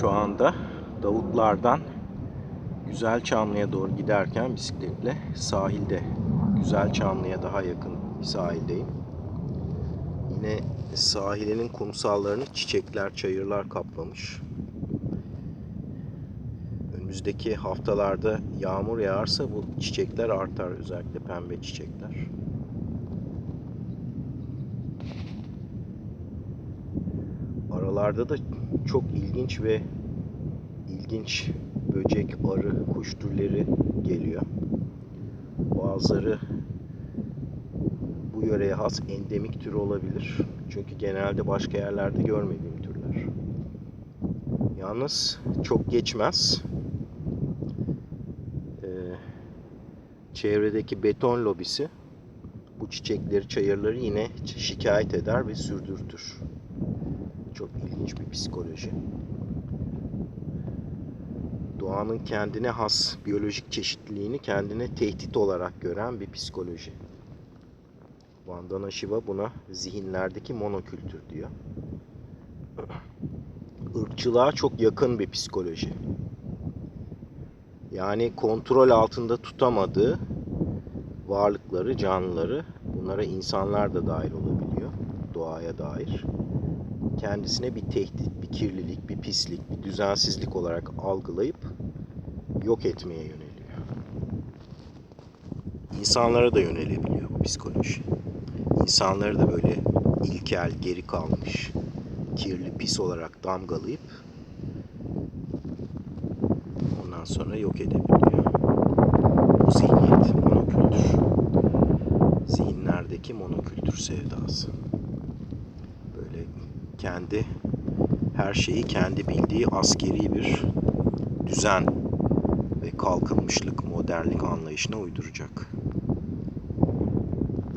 Şu anda Davutlardan Güzelçamlı'ya doğru giderken bisikletle sahilde Güzelçamlı'ya daha yakın bir sahildeyim. Yine sahilinin kumsallarını çiçekler, çayırlar kaplamış. Önümüzdeki haftalarda yağmur yağarsa bu çiçekler artar. Özellikle pembe çiçekler. Aralarda da çok ilginç ve ilginç böcek, arı, kuş türleri geliyor. Bazıları bu yöreye has endemik tür olabilir. Çünkü genelde başka yerlerde görmediğim türler. Yalnız çok geçmez. Ee, çevredeki beton lobisi bu çiçekleri, çayırları yine şikayet eder ve sürdürtür. Çok ilginç bir psikoloji. Doğanın kendine has biyolojik çeşitliliğini kendine tehdit olarak gören bir psikoloji. Vandana Shiva buna zihinlerdeki monokültür diyor. Irkçılığa çok yakın bir psikoloji. Yani kontrol altında tutamadığı varlıkları, canlıları, bunlara insanlar da dahil olabiliyor, doğaya dair. Kendisine bir tehdit, bir kirlilik, bir pislik, bir düzensizlik olarak algılayıp yok etmeye yöneliyor. İnsanlara da yönelebiliyor bu psikoloji. İnsanları da böyle ilkel, geri kalmış, kirli, pis olarak damgalayıp ondan sonra yok edebiliyor. Bu zihniyet, monokültür. Zihinlerdeki monokültür sevdası. Kendi her şeyi kendi bildiği askeri bir düzen ve kalkınmışlık, modernlik anlayışına uyduracak.